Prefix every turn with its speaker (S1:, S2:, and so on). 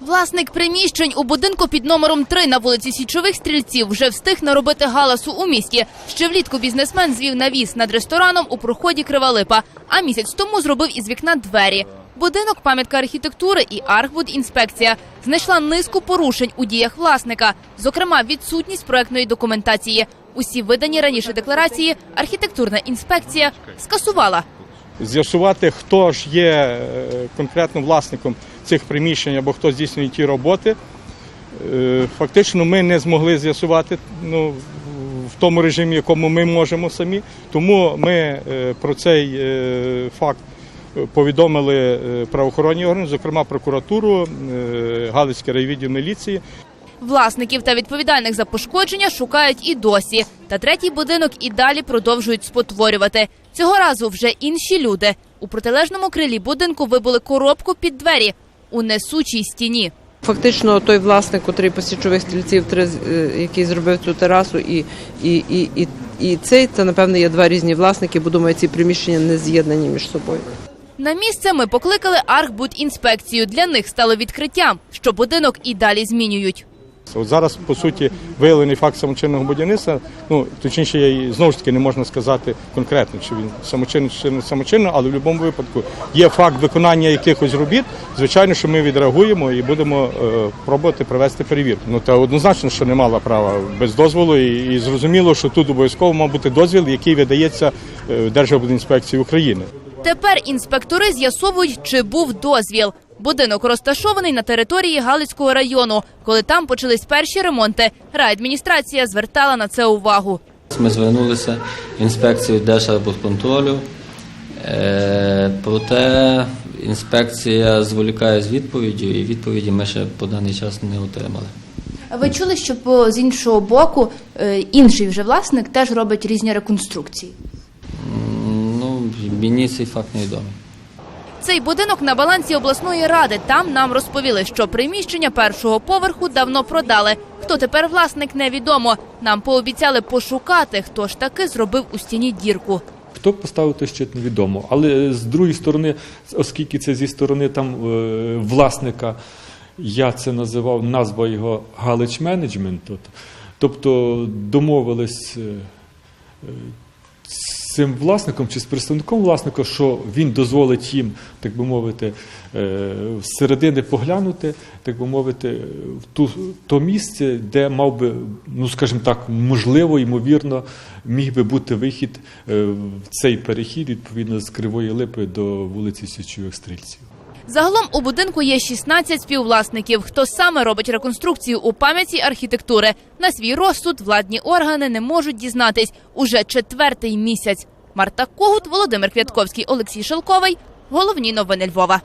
S1: Власник приміщень у будинку під номером 3 на вулиці Січових стрільців вже встиг наробити галасу у місті. Ще влітку бізнесмен звів навіс над рестораном у проході Кривалипа, а місяць тому зробив із вікна двері. Будинок пам'ятка архітектури і Архбудінспекція знайшла низку порушень у діях власника, зокрема відсутність проектної документації. Усі видані раніше декларації архітектурна інспекція скасувала.
S2: З'ясувати, хто ж є е, конкретно власником цих приміщень або хто здійснює ті роботи. Е, Фактично, ми не змогли з'ясувати ну, в тому режимі, якому ми можемо самі. Тому ми е, про цей факт повідомили правоохоронні органи, зокрема прокуратуру, е, Галицький райвідділ міліції.
S1: Власників та відповідальних за пошкодження шукають і досі. Та третій будинок і далі продовжують спотворювати. Цього разу вже інші люди. У протилежному крилі будинку вибули коробку під двері у несучій стіні.
S3: Фактично, той власник, котрий по січових стрільців, три, е, який зробив цю терасу, і, і, і, і, і цей, це напевно є два різні власники, бо думаю, ці приміщення не з'єднані між собою.
S1: На місце ми покликали Архбудінспекцію. Для них стало відкриттям, що будинок і далі змінюють.
S2: От зараз, по суті, виявлений факт самочинного будівництва. Ну точніше, знову ж таки не можна сказати конкретно, чи він самочинний чи не самочинний, але в будь-якому випадку є факт виконання якихось робіт. Звичайно, що ми відреагуємо і будемо е, пробувати провести перевірку. Ну та однозначно, що не мала права без дозволу, і, і зрозуміло, що тут обов'язково мав бути дозвіл, який видається е, Державбудінспекції України.
S1: Тепер інспектори з'ясовують, чи був дозвіл. Будинок розташований на території Галицького району. Коли там почались перші ремонти, райадміністрація звертала на це увагу.
S4: Ми звернулися в інспекцію Держарбудконтролю, е, проте інспекція зволікає з відповіддю, і відповіді ми ще по даний час не отримали.
S5: Ви чули, що по- з іншого боку е, інший вже власник теж робить різні реконструкції.
S4: Ну, мені цей факт не відомий.
S1: Цей будинок на балансі обласної ради. Там нам розповіли, що приміщення першого поверху давно продали. Хто тепер власник, невідомо. Нам пообіцяли пошукати, хто ж таки зробив у стіні дірку.
S6: Хто поставив той щит, невідомо. Але з другої сторони, оскільки це зі сторони там е, власника, я це називав назва його Галич Менеджмент. Тобто домовились е, е, цим власником чи з представником власника, що він дозволить їм, так би мовити, е, зсередини поглянути, так би мовити, в ту то місце, де мав би, ну скажімо так, можливо, ймовірно, міг би бути вихід е, в цей перехід відповідно з Кривої Липи до вулиці Січових Стрільців.
S1: Загалом у будинку є 16 співвласників. Хто саме робить реконструкцію у пам'яті архітектури? На свій розсуд владні органи не можуть дізнатись уже четвертий місяць. Марта Когут, Володимир Квятковський, Олексій Шелковий. Головні новини Львова.